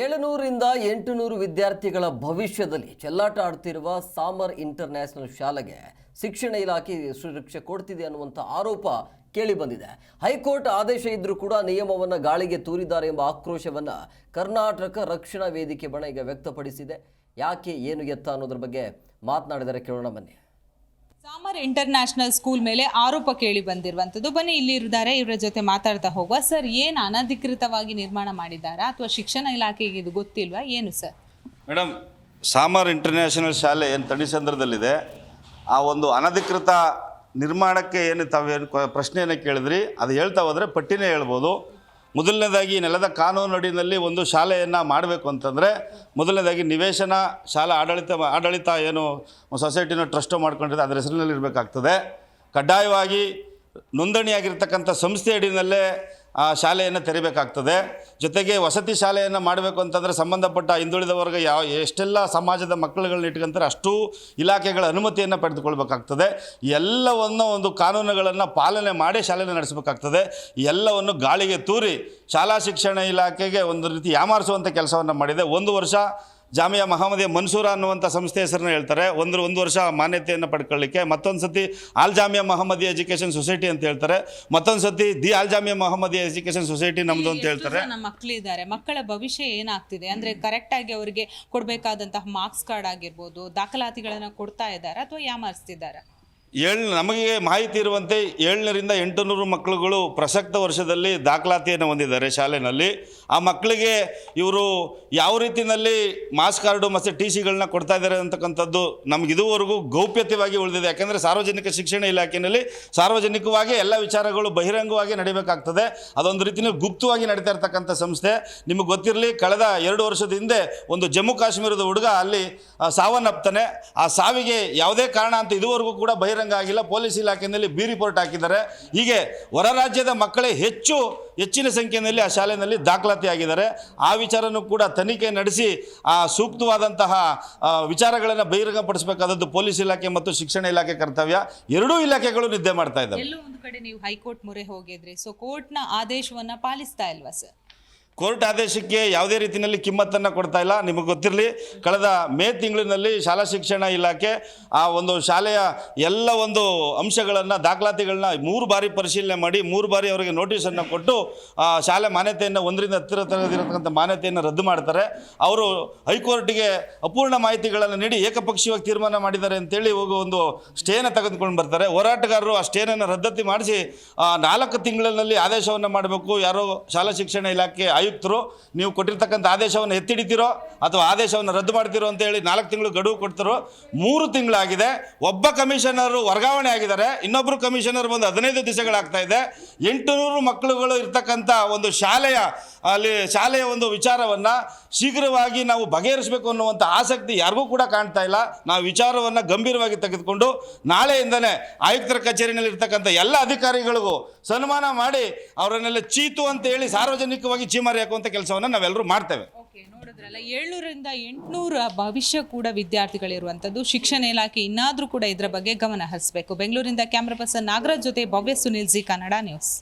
ಏಳುನೂರಿಂದ ಎಂಟುನೂರು ವಿದ್ಯಾರ್ಥಿಗಳ ಭವಿಷ್ಯದಲ್ಲಿ ಚೆಲ್ಲಾಟ ಆಡ್ತಿರುವ ಸಾಮರ್ ಇಂಟರ್ನ್ಯಾಷನಲ್ ಶಾಲೆಗೆ ಶಿಕ್ಷಣ ಇಲಾಖೆ ಸುರಕ್ಷೆ ಕೊಡ್ತಿದೆ ಅನ್ನುವಂಥ ಆರೋಪ ಕೇಳಿ ಬಂದಿದೆ. ಹೈಕೋರ್ಟ್ ಆದೇಶ ಇದ್ದರೂ ಕೂಡ ನಿಯಮವನ್ನು ಗಾಳಿಗೆ ತೂರಿದ್ದಾರೆ ಎಂಬ ಆಕ್ರೋಶವನ್ನು ಕರ್ನಾಟಕ ರಕ್ಷಣಾ ವೇದಿಕೆ ಬಣ ವ್ಯಕ್ತಪಡಿಸಿದೆ. ಯಾಕೆ, ಏನು ಎತ್ತ ಅನ್ನೋದ್ರ ಬಗ್ಗೆ ಮಾತನಾಡಿದರೆ ಕೇಳೋಣ ಬನ್ನಿ. ಸಾಮರ್ ಇಂಟರ್ನ್ಯಾಷನಲ್ ಸ್ಕೂಲ್ ಮೇಲೆ ಆರೋಪ ಕೇಳಿ ಬಂದಿರುವಂಥದ್ದು. ಬನ್ನಿ, ಇಲ್ಲಿ ಇದ್ದಾರೆ ಇವರ ಜೊತೆ ಮಾತಾಡ್ತಾ ಹೋಗುವ. ಸರ್, ಏನು ಅನಧಿಕೃತವಾಗಿ ನಿರ್ಮಾಣ ಮಾಡಿದ್ದಾರಾ? ಅಥವಾ ಶಿಕ್ಷಣ ಇಲಾಖೆಗೆ ಇದು ಗೊತ್ತಿಲ್ವಾ? ಏನು ಸರ್? ಮೇಡಮ್ ಸಾಮರ್ ಇಂಟರ್ನ್ಯಾಷನಲ್ ಶಾಲೆ ಏನು ತಣಿಸಂದ್ರದಲ್ಲಿದೆ ಆ ಒಂದು ಅನಧಿಕೃತ ನಿರ್ಮಾಣಕ್ಕೆ ಏನು ತಾವೇನು ಪ್ರಶ್ನೆಯನ್ನು ಕೇಳಿದ್ರಿ? ಅದು ಹೇಳ್ತಾ ಹೋದರೆ ಪಟ್ಟಿನೇ ಹೇಳ್ಬೋದು. ಮೊದಲನೇದಾಗಿ ನೆಲದ ಕಾನೂನು ಅಡಿನಲ್ಲಿ ಒಂದು ಶಾಲೆಯನ್ನು ಮಾಡಬೇಕು ಅಂತಂದರೆ, ಮೊದಲನೇದಾಗಿ ನಿವೇಶನ ಶಾಲಾ ಆಡಳಿತ ಆಡಳಿತ ಏನು ಸೊಸೈಟಿನ ಟ್ರಸ್ಟು ಮಾಡ್ಕೊಂಡಿದೆ, ಅದರ ಹೆಸರಿನಲ್ಲಿ ಇರಬೇಕಾಗ್ತದೆ ಕಡ್ಡಾಯವಾಗಿ ನೋಂದಣಿಯಾಗಿರ್ತಕ್ಕಂಥ ಸಂಸ್ಥೆ ಅಡಿನಲ್ಲೇ ಆ ಶಾಲೆಯನ್ನು ತೆರಿಬೇಕಾಗ್ತದೆ. ಜೊತೆಗೆ ವಸತಿ ಶಾಲೆಯನ್ನು ಮಾಡಬೇಕು ಅಂತಂದರೆ ಸಂಬಂಧಪಟ್ಟ ಹಿಂದುಳಿದ ವರ್ಗ ಯಾವ ಎಷ್ಟೆಲ್ಲ ಸಮಾಜದ ಮಕ್ಕಳುಗಳನ್ನ ಇಟ್ಕೊಂತಾರೆ ಅಷ್ಟು ಇಲಾಖೆಗಳ ಅನುಮತಿಯನ್ನು ಪಡೆದುಕೊಳ್ಬೇಕಾಗ್ತದೆ. ಎಲ್ಲವನ್ನು ಒಂದು ಕಾನೂನುಗಳನ್ನು ಪಾಲನೆ ಮಾಡಿ ಶಾಲೆಯನ್ನು ನಡೆಸಬೇಕಾಗ್ತದೆ. ಎಲ್ಲವನ್ನು ಗಾಳಿಗೆ ತೂರಿ ಶಾಲಾ ಶಿಕ್ಷಣ ಇಲಾಖೆಗೆ ಒಂದು ರೀತಿ ಯಾಮಾರಿಸುವಂಥ ಕೆಲಸವನ್ನು ಮಾಡಿದೆ. ಒಂದು ವರ್ಷ ಜಾಮಿಯಾ ಮಹಮ್ಮದಿಯ ಮನ್ಸೂರ ಅನ್ನುವಂಥ ಸಂಸ್ಥೆ ಹೆಸರನ್ನ ಹೇಳ್ತಾರೆ. ಒಂದು ಒಂದು ವರ್ಷ ಮಾನ್ಯತೆಯನ್ನು ಪಡ್ಕೊಳ್ಳಿಕ್ಕೆ ಮತ್ತೊಂದು ಸತಿ all Jamia Mohammadi education society ಅಂತ ಹೇಳ್ತಾರೆ. ಮತ್ತೊಂದು ಸತಿ the all Jamia Mohammadi education society ನಮ್ಮದು ಅಂತ ಹೇಳ್ತಾರೆ. ನಮ್ಮ ಮಕ್ಕಳಿದ್ದಾರೆ ಮಕ್ಕಳ ಭವಿಷ್ಯ ಏನಾಗ್ತಿದೆ? ಅಂದರೆ ಕರೆಕ್ಟಾಗಿ ಅವರಿಗೆ ಕೊಡಬೇಕಾದಂತಹ ಮಾರ್ಕ್ಸ್ ಕಾರ್ಡ್ ಆಗಿರ್ಬೋದು ದಾಖಲಾತಿಗಳನ್ನು ಕೊಡ್ತಾ ಇದ್ದಾರೆ ಅಥವಾ ಯಾಮಾರಿಸ್ತಿದ್ದಾರೆ? ಏಳ್, ನಮಗೆ ಮಾಹಿತಿ ಇರುವಂತೆ ಏಳ್ನೂರಿಂದ ಎಂಟುನೂರು ಮಕ್ಕಳುಗಳು ಪ್ರಸಕ್ತ ವರ್ಷದಲ್ಲಿ ದಾಖಲಾತಿಯನ್ನು ಹೊಂದಿದ್ದಾರೆ ಶಾಲೆಯಲ್ಲಿ ಆ ಮಕ್ಕಳಿಗೆ ಇವರು ಯಾವ ರೀತಿಯಲ್ಲಿ ಮಾಸ್ ಕಾರ್ಡು ಮತ್ತು ಟಿ ಸಿಗಳನ್ನ ಕೊಡ್ತಾ ಇದ್ದಾರೆ ಅಂತಕ್ಕಂಥದ್ದು ನಮ್ಗೆ ಇದುವರೆಗೂ ಗೌಪ್ಯತೆಯಾಗಿ ಉಳಿದಿದೆ. ಯಾಕೆಂದರೆ ಸಾರ್ವಜನಿಕ ಶಿಕ್ಷಣ ಇಲಾಖೆಯಲ್ಲಿ ಸಾರ್ವಜನಿಕವಾಗಿ ಎಲ್ಲ ವಿಚಾರಗಳು ಬಹಿರಂಗವಾಗಿ ನಡಿಬೇಕಾಗ್ತದೆ. ಅದೊಂದು ರೀತಿಯಲ್ಲಿ ಗುಪ್ತವಾಗಿ ನಡೀತಾ ಇರ್ತಕ್ಕಂಥ ಸಂಸ್ಥೆ. ನಿಮಗೆ ಗೊತ್ತಿರಲಿ, ಕಳೆದ ಎರಡು ವರ್ಷದ ಹಿಂದೆ ಒಂದು ಜಮ್ಮು ಕಾಶ್ಮೀರದ ಹುಡುಗ ಅಲ್ಲಿ ಸಾವನ್ನಪ್ತಾನೆ. ಆ ಸಾವಿಗೆ ಯಾವುದೇ ಕಾರಣ ಅಂತ ಇದುವರೆಗೂ ಕೂಡ ಬಹಿರಂಗ ಆಗಿಲ್ಲ, ಪೊಲೀಸ್ ಇಲಾಖೆಯಲ್ಲಿ ಬಿ ರಿಪೋರ್ಟ್ ಹಾಕಿದ್ದಾರೆ. ಹೀಗೆ ಹೊರ ರಾಜ್ಯದ ಮಕ್ಕಳೇ ಹೆಚ್ಚು ಹೆಚ್ಚಿನ ಸಂಖ್ಯೆಯಲ್ಲಿ ಆ ಶಾಲೆಯಲ್ಲಿ ದಾಖಲಾತಿ ಆಗಿದ್ದಾರೆ ಆ ವಿಚಾರನೂ ಕೂಡ ತನಿಖೆ ನಡೆಸಿ ಆ ಸೂಕ್ತವಾದಂತಹ ವಿಚಾರಗಳನ್ನ ಬಹಿರಂಗಪಡಿಸಬೇಕಾದದ್ದು ಪೊಲೀಸ್ ಇಲಾಖೆ ಮತ್ತು ಶಿಕ್ಷಣ ಇಲಾಖೆ ಕರ್ತವ್ಯ. ಎರಡೂ ಇಲಾಖೆಗಳು ನಿದ್ದೆ ಮಾಡ್ತಾ ಇದ್ದಾವೆ. ಎಲ್ಲೋ ಒಂದು ನೀವು ಹೈಕೋರ್ಟ್ ಮೊರೆ ಹೋಗಿದ್ರಿ ಸೊ ಕೋರ್ಟ್ನ ಆದೇಶವನ್ನ ಪಾಲಿಸ್ತಾ ಇಲ್ವಾ ಸರ್ ಕೋರ್ಟ್ ಆದೇಶಕ್ಕೆ ಯಾವುದೇ ರೀತಿಯಲ್ಲಿ ಕಿಮ್ಮತ್ತನ್ನು ಕೊಡ್ತಾ ಇಲ್ಲ. ನಿಮಗೆ ಗೊತ್ತಿರಲಿ, ಕಳೆದ ಮೇ ತಿಂಗಳಿನಲ್ಲಿ ಶಾಲಾ ಶಿಕ್ಷಣ ಇಲಾಖೆ ಆ ಒಂದು ಶಾಲೆಯ ಎಲ್ಲ ಒಂದು ಅಂಶಗಳನ್ನು, ದಾಖಲಾತಿಗಳನ್ನ ಮೂರು ಬಾರಿ ಪರಿಶೀಲನೆ ಮಾಡಿ, ಮೂರು ಬಾರಿ ಅವರಿಗೆ ನೋಟಿಸನ್ನು ಕೊಟ್ಟು, ಆ ಶಾಲೆ ಮಾನ್ಯತೆಯನ್ನು ಒಂದರಿಂದ ಹತ್ತಿರ ತರದಿರತಕ್ಕಂಥ ಮಾನ್ಯತೆಯನ್ನು ರದ್ದು ಮಾಡ್ತಾರೆ. ಅವರು ಹೈಕೋರ್ಟಿಗೆ ಅಪೂರ್ಣ ಮಾಹಿತಿಗಳನ್ನು ನೀಡಿ ಏಕಪಕ್ಷೀಯವಾಗಿ ತೀರ್ಮಾನ ಮಾಡಿದ್ದಾರೆ ಅಂತೇಳಿ ಹೋಗಿ ಒಂದು ಸ್ಟೇನ ತೆಗೆದುಕೊಂಡು ಬರ್ತಾರೆ. ಹೋರಾಟಗಾರರು ಆ ಸ್ಟೇನನ್ನು ರದ್ದತಿ ಮಾಡಿಸಿ ನಾಲ್ಕು ತಿಂಗಳಲ್ಲಿ ಆದೇಶವನ್ನು ಮಾಡಬೇಕು. ಯಾರೋ ಶಾಲಾ ಶಿಕ್ಷಣ ಇಲಾಖೆ ಆಯುಕ್ತರು ನೀವು ಕೊಟ್ಟಿರ್ತಕ್ಕಂಥ ಆದೇಶವನ್ನು ಎತ್ತಿಡಿತೀರೋ ಅಥವಾ ಆದೇಶವನ್ನು ರದ್ದು ಮಾಡ್ತೀರೋ ಅಂತ ಹೇಳಿ ನಾಲ್ಕು ತಿಂಗಳು ಗಡುವು ಕೊಡ್ತಾರೋ ಮೂರು ತಿಂಗಳಾಗಿದೆ. ಒಬ್ಬ ಕಮಿಷನರು ವರ್ಗಾವಣೆ ಆಗಿದ್ದಾರೆ. ಇನ್ನೊಬ್ಬರು ಕಮಿಷನರ್ ಬಂದು ಹದಿನೈದು ದಿವಸಗಳಾಗ್ತಾ ಇದೆ. ಎಂಟುನೂರು ಮಕ್ಕಳುಗಳು ಇರ್ತಕ್ಕಂಥ ಒಂದು ಶಾಲೆಯ, ಅಲ್ಲಿ ಶಾಲೆಯ ಒಂದು ವಿಚಾರವನ್ನು ಶೀಘ್ರವಾಗಿ ನಾವು ಬಗೆಹರಿಸಬೇಕು ಅನ್ನುವಂಥ ಆಸಕ್ತಿ ಯಾರಿಗೂ ಕೂಡ ಕಾಣ್ತಾ ಇಲ್ಲ. ನಾವು ವಿಚಾರವನ್ನು ಗಂಭೀರವಾಗಿ ತೆಗೆದುಕೊಂಡು ನಾಳೆಯಿಂದಲೇ ಆಯುಕ್ತರ ಕಚೇರಿನಲ್ಲಿ ಇರ್ತಕ್ಕಂಥ ಎಲ್ಲ ಅಧಿಕಾರಿಗಳಿಗೂ ಸನ್ಮಾನ ಮಾಡಿ ಅವರನ್ನೆಲ್ಲ ಚೀತು ಅಂತ ಹೇಳಿ ಸಾರ್ವಜನಿಕವಾಗಿ ಚೀಮಾರಿ ಹಾಕುವಂಥ ಕೆಲಸವನ್ನು ನಾವೆಲ್ಲರೂ ಮಾಡ್ತೇವೆ. ಓಕೆ, ನೋಡಿದ್ರಲ್ಲ ಎಂಟುನೂರ ಭವಿಷ್ಯ ಕೂಡ ವಿದ್ಯಾರ್ಥಿಗಳಿರುವಂಥದ್ದು ಶಿಕ್ಷಣ ಇಲಾಖೆ ಇನ್ನಾದರೂ ಕೂಡ ಇದರ ಬಗ್ಗೆ ಗಮನ ಹರಿಸಬೇಕು. ಬೆಂಗಳೂರಿಂದ ಕ್ಯಾಮ್ರಾ ಪರ್ಸನ್ ನಾಗರಾಜ್ ಜೊತೆ ಭವ್ಯ ಸುನಿಲ್ ಜಿ, ಕನ್ನಡ ನ್ಯೂಸ್.